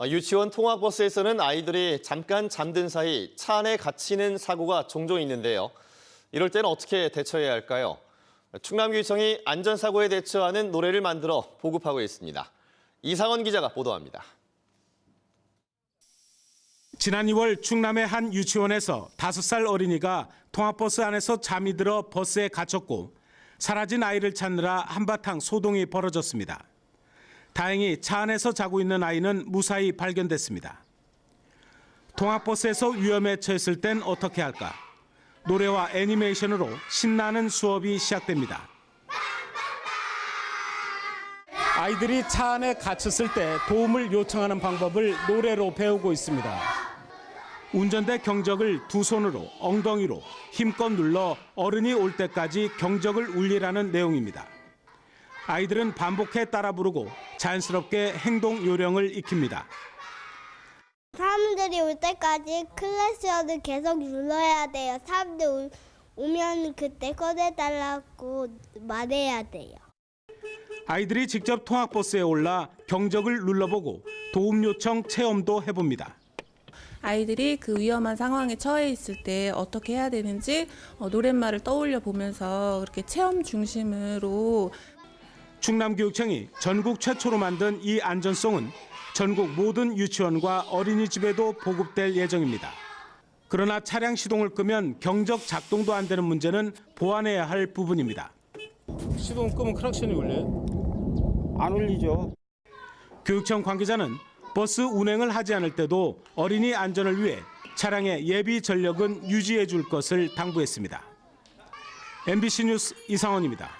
어, 유치원 통학버스에서는 아이들이 잠깐 잠든 사이 차 안에 갇히는 사고가 종종 있는데요. 이럴 때는 어떻게 대처해야 할까요? 충남교육청이 안전사고에 대처하는 노래를 만들어 보급하고 있습니다. 이상원 기자가 보도합니다. 지난 2월 충남의 한 유치원에서 5살 어린이가 통학버스 안에서 잠이 들어 버스에 갇혔고 사라진 아이를 찾느라 한바탕 소동이 벌어졌습니다. 다행히 차 안에서 자고 있는 아이는 무사히 발견됐습니다. 통학버스에서 위험에 처했을 땐 어떻게 할까? 노래와 애니메이션으로 신나는 수업이 시작됩니다. 아이들이 차 안에 갇혔을 때 도움을 요청하는 방법을 노래로 배우고 있습니다. 운전대 경적을 두 손으로 엉덩이로 힘껏 눌러 어른이 올 때까지 경적을 울리라는 내용입니다. 아이들은 반복해 따라 부르고 자연스럽게 행동 요령을 익힙니다. 사람들이 올 때까지 클래스어를 계속 눌러야 돼요. 사람들 오- 오면 그때 꺼내달라고 말해야 돼요. 아이들이 직접 통학버스에 올라 경적을 눌러보고 도움 요청 체험도 해봅니다. 아이들이 그 위험한 상황에 처해 있을 때 어떻게 해야 되는지 어, 노랫말을 떠올려 보면서 그렇게 체험 중심으로 충남교육청이 전국 최초로 만든 이 안전송은 전국 모든 유치원과 어린이집에도 보급될 예정입니다. 그러나 차량 시동을 끄면 경적 작동도 안 되는 문제는 보완해야 할 부분입니다. 시동 끄면 크락션이 울려요? 안 울리죠. 교육청 관계자는 버스 운행을 하지 않을 때도 어린이 안전을 위해 차량의 예비 전력은 유지해 줄 것을 당부했습니다. MBC 뉴스 이상원입니다.